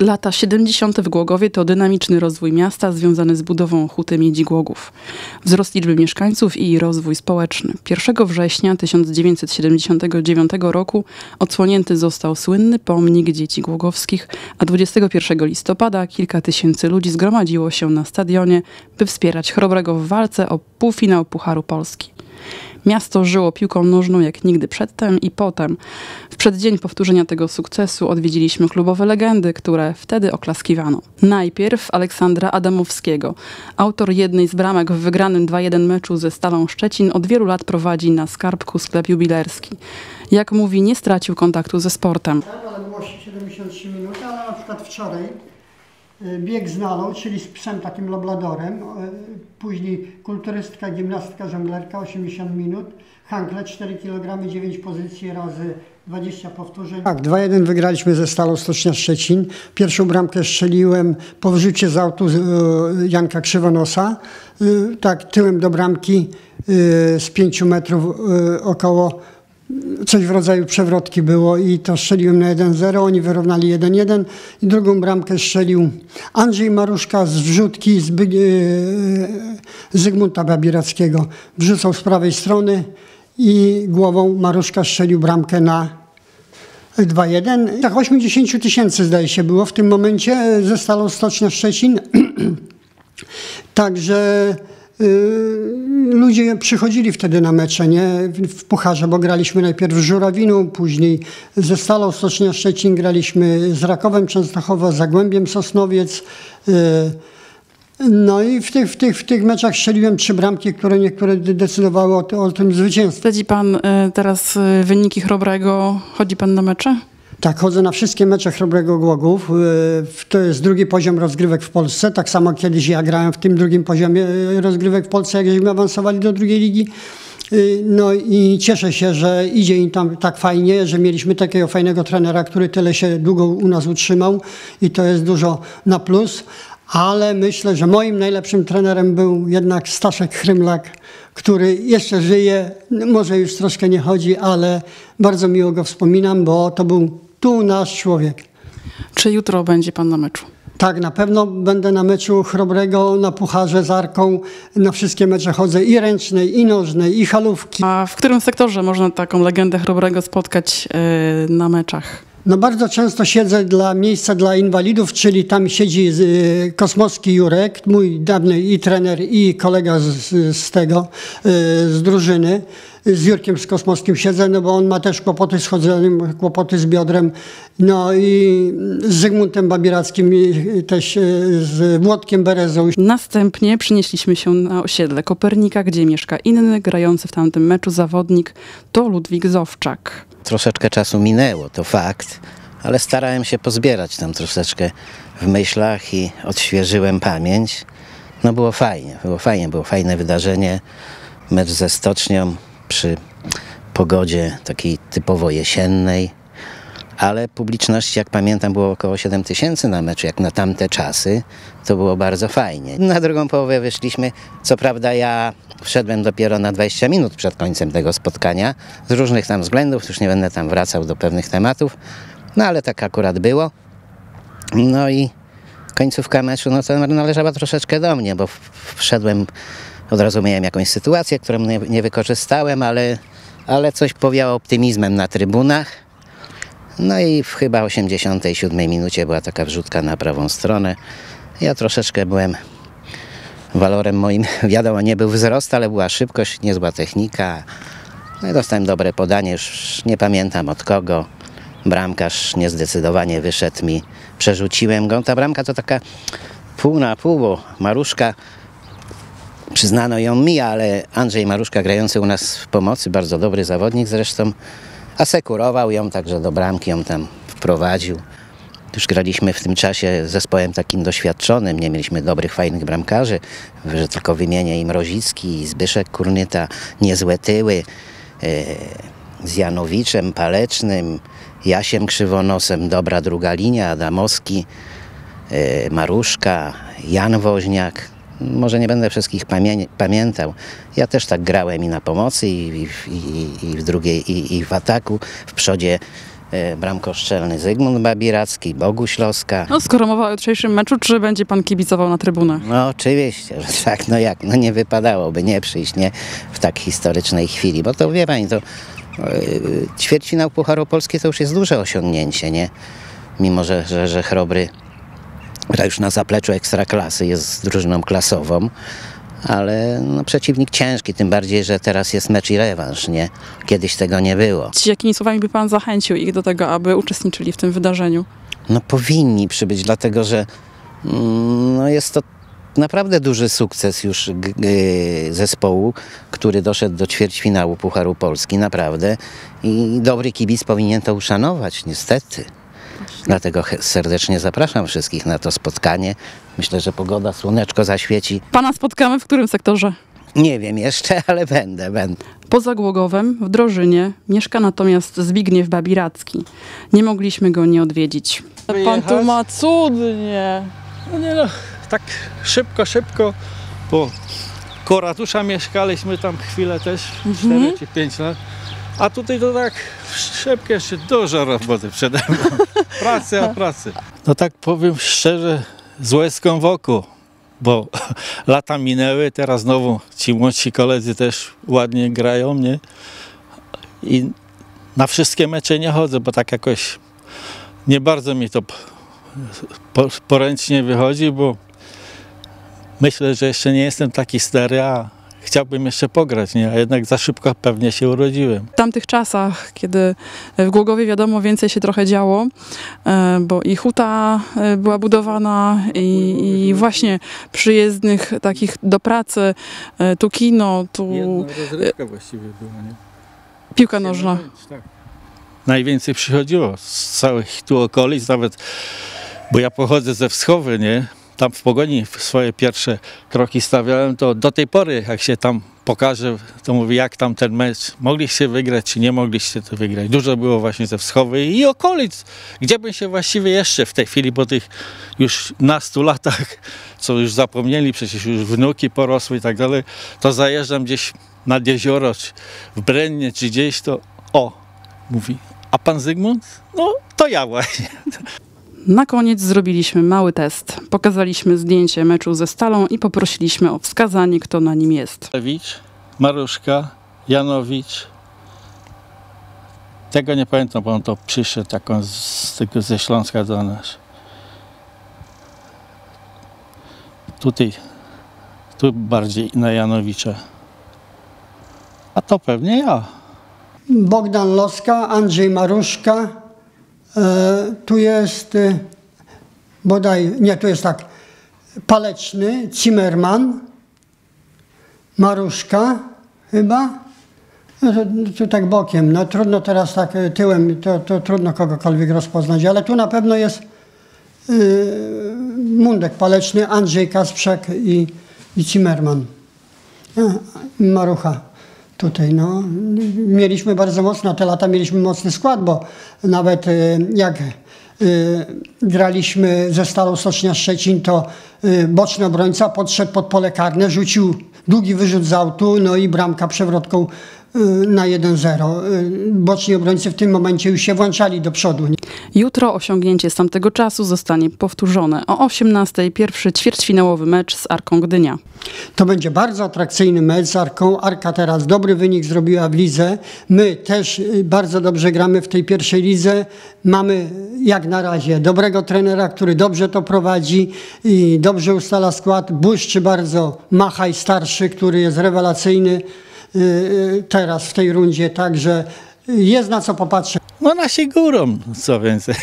Lata 70. w Głogowie to dynamiczny rozwój miasta związany z budową Huty Miedzi Głogów. Wzrost liczby mieszkańców i rozwój społeczny. 1 września 1979 roku odsłonięty został słynny pomnik dzieci głogowskich, a 21 listopada kilka tysięcy ludzi zgromadziło się na stadionie, by wspierać Chrobrego w walce o półfinał Pucharu Polski. Miasto żyło piłką nożną jak nigdy przedtem i potem. W przeddzień powtórzenia tego sukcesu odwiedziliśmy klubowe legendy, które wtedy oklaskiwano. Najpierw Aleksandra Adamowskiego. Autor jednej z bramek w wygranym 2-1 meczu ze Stalą Szczecin od wielu lat prowadzi na skarbku sklep jubilerski. Jak mówi, nie stracił kontaktu ze sportem. Tak, ale było 73 minuty, ale na przykład wczoraj bieg z czyli z psem takim labladorem, y, później kulturystka, gimnastka, żonglerka 80 minut, hankle 4 kg, 9 pozycji razy 20 powtórzeń. Tak, 2-1 wygraliśmy ze Stalą Stocznia Szczecin. Pierwszą bramkę strzeliłem po wrzucie z autu y, Janka Krzywonosa, y, tak tyłem do bramki y, z 5 metrów y, około coś w rodzaju przewrotki było i to strzeliłem na 1-0, oni wyrównali 1-1 i drugą bramkę strzelił Andrzej Maruszka z wrzutki z By- e, Zygmunta Babirackiego. Wrzucał z prawej strony i głową Maruszka strzelił bramkę na 2-1. Tak 80 tysięcy zdaje się było w tym momencie ze Stalą Stocznia Szczecin. Także ludzie przychodzili wtedy na mecze, nie? W- Pucharze, bo graliśmy najpierw z Żurawiną, później ze Stalą Stocznia Szczecin graliśmy z Rakowem Częstochowa, Zagłębiem Sosnowiec. y, No i w tych, w, tych, w tych meczach strzeliłem trzy bramki, które niektóre de- decydowały o, o tym zwycięstwie. Śledzi pan e, teraz wyniki Chrobrego? Chodzi pan na mecze? Tak, chodzę na wszystkie mecze Chrobrego Głogów. Y, To jest drugi poziom rozgrywek w Polsce. Tak samo kiedyś ja grałem w tym drugim poziomie y, rozgrywek w Polsce, jak awansowali do drugiej ligi. Y, No i cieszę się, że idzie im tam tak fajnie, że mieliśmy takiego fajnego trenera, który tyle się długo u nas utrzymał i to jest dużo na plus. Ale myślę, że moim najlepszym trenerem był jednak Staszek Chrymlak, który jeszcze żyje, może już troszkę nie chodzi, ale bardzo miło go wspominam, bo to był tu nasz człowiek. Czy jutro będzie pan na meczu? Tak, na pewno będę na meczu Chrobrego, na Pucharze z Arką, na wszystkie mecze chodzę i ręcznej, i nożnej, i halówki. A w którym sektorze można taką legendę Chrobrego spotkać e, na meczach? No bardzo często siedzę dla miejsca dla inwalidów, czyli tam siedzi y, Kosmowski Jurek, mój dawny i trener, i kolega z, z, tego, y, z drużyny. Z Jurkiem z Kosmowskim siedzę, no bo on ma też kłopoty z chodzeniem, kłopoty z biodrem. No i z Zygmuntem Babirackim, i też y, z Włodkiem Berezą. Następnie przynieśliśmy się na osiedle Kopernika, gdzie mieszka inny, grający w tamtym meczu zawodnik, to Ludwik Zowczak. Troszeczkę czasu minęło, to fakt, ale starałem się pozbierać tam troszeczkę w myślach i odświeżyłem pamięć. No było fajnie, było fajnie, było fajne wydarzenie. Mecz ze Stocznią przy pogodzie takiej typowo jesiennej, ale publiczności, jak pamiętam, było około 7 tysięcy na meczu, jak na tamte czasy. To było bardzo fajnie. Na drugą połowę wyszliśmy. Co prawda ja wszedłem dopiero na 20 minut przed końcem tego spotkania. Z różnych tam względów, już nie będę tam wracał do pewnych tematów. No ale tak akurat było. No i końcówka meczu, no to należała troszeczkę do mnie, bo wszedłem, od razu miałem jakąś sytuację, którą nie, nie wykorzystałem, ale, ale coś powiało optymizmem na trybunach. No i w chyba 87 minucie była taka wrzutka na prawą stronę. Ja troszeczkę byłem walorem moim, wiadomo, nie był wzrost, ale była szybkość, niezła technika. No i dostałem dobre podanie, już nie pamiętam od kogo. Bramkarz niezdecydowanie wyszedł mi, przerzuciłem go. Ta bramka to taka pół na pół, bo Maruszka przyznano ją mi, ale Andrzej Maruszka grający u nas w pomocy, bardzo dobry zawodnik zresztą, asekurował ją, także do bramki ją tam wprowadził. Już graliśmy w tym czasie zespołem takim doświadczonym, nie mieliśmy dobrych, fajnych bramkarzy, że tylko wymienię i Mrozicki, i Zbyszek Kurnyta, niezłe tyły, e, z Janowiczem, Palecznym, Jasiem Krzywonosem, dobra druga linia, Adamowski, e, Maruszka, Jan Woźniak. Może nie będę wszystkich pamię- pamiętał. Ja też tak grałem i na pomocy, i, i, i, i w drugiej, i, i w ataku. W przodzie e, bramkoszczelny Zygmunt Babiracki, Boguś Loska. No, skoro mowa o jutrzejszym meczu, czy będzie pan kibicował na trybunach? No oczywiście, że tak, no jak, no nie wypadałoby nie przyjść, nie, w tak historycznej chwili, bo to wie pani, to yy, ćwierćfinał Pucharu Polski to już jest duże osiągnięcie, nie? Mimo, że, że, że Chrobry gra już na zapleczu ekstraklasy, jest drużyną klasową, ale no, przeciwnik ciężki, tym bardziej, że teraz jest mecz i rewanż, nie? Kiedyś tego nie było. Jakimi słowami by pan zachęcił ich do tego, aby uczestniczyli w tym wydarzeniu? No powinni przybyć, dlatego że mm, no jest to naprawdę duży sukces już zespołu, który doszedł do ćwierćfinału Pucharu Polski, naprawdę. I dobry kibic powinien to uszanować, niestety. Dlatego serdecznie zapraszam wszystkich na to spotkanie. Myślę, że pogoda, słoneczko zaświeci. Pana spotkamy w którym sektorze? Nie wiem jeszcze, ale będę, będę. Poza Głogowem, w Drożynie, mieszka natomiast Zbigniew Babiracki. Nie mogliśmy go nie odwiedzić. Pan tu ma cudnie. No nie no, tak szybko, szybko, bo koło ratusza mieszkaliśmy tam chwilę też, 4 czy 5 lat. A tutaj to tak szybko jeszcze dużo roboty przede mną. Pracy, a pracy. No tak powiem szczerze, z łezką wokół, bo lata minęły, teraz znowu ci młodsi koledzy też ładnie grają, nie? I na wszystkie mecze nie chodzę, bo tak jakoś nie bardzo mi to po, poręcznie wychodzi, bo myślę, że jeszcze nie jestem taki stary, a chciałbym jeszcze pograć, nie? A jednak za szybko pewnie się urodziłem. W tamtych czasach, kiedy w Głogowie wiadomo więcej się trochę działo, e, bo i huta e, była budowana i, i właśnie przyjezdnych takich do pracy, e, tu kino, tu rozrywka właściwie była, nie? piłka nożna. Tak. Najwięcej przychodziło z całych tu okolic, nawet, bo ja pochodzę ze Wschowy, nie? Tam w Pogoni swoje pierwsze kroki stawiałem, to do tej pory, jak się tam pokaże, to mówię, jak tam ten mecz, mogliście wygrać, czy nie mogliście to wygrać. Dużo było właśnie ze Wschowy i okolic, gdzie bym się właściwie jeszcze w tej chwili, po tych już nastu latach, co już zapomnieli, przecież już wnuki porosły i tak dalej, to zajeżdżam gdzieś nad jezioro, czy w Brennie, czy gdzieś, to o, mówi, a pan Zygmunt? No, to ja właśnie. Na koniec zrobiliśmy mały test. Pokazaliśmy zdjęcie meczu ze Stalą i poprosiliśmy o wskazanie, kto na nim jest. Lewicz, Maruszka, Janowicz. Tego nie pamiętam, bo on to przyszedł taką z tego ze Śląska do nas. Tutaj, tu bardziej na Janowicza. A to pewnie ja. Bogdan Loska, Andrzej Maruszka. E, tu jest e, bodaj, nie, tu jest tak, Paleczny, Zimmerman, Maruszka chyba. No to, tak bokiem, no trudno teraz tak e, tyłem, to, to trudno kogokolwiek rozpoznać, ale tu na pewno jest y, Mundek Paleczny, Andrzej Kasprzak i, i Zimmerman. Marucha tutaj, no. Mieliśmy bardzo mocno, te lata mieliśmy mocny skład, bo nawet y, jak y, graliśmy ze Stalą Stocznia Szczecin, to y, boczny obrońca podszedł pod pole karne, rzucił długi wyrzut z autu, no i bramka przewrotką na 1-0. Y, Boczni obrońcy w tym momencie już się włączali do przodu. Jutro osiągnięcie z tamtego czasu zostanie powtórzone. O 18:00 pierwszy ćwierćfinałowy mecz z Arką Gdynia. To będzie bardzo atrakcyjny mecz z Arką. Arka teraz dobry wynik zrobiła w lidze. My też y, bardzo dobrze gramy w tej pierwszej lidze. Mamy jak na razie dobrego trenera, który dobrze to prowadzi i dobrze ustala skład. Błyszczy bardzo Machaj starszy, który jest rewelacyjny y, y, teraz w tej rundzie, także jest na co popatrzeć. No nasi górą, co więcej.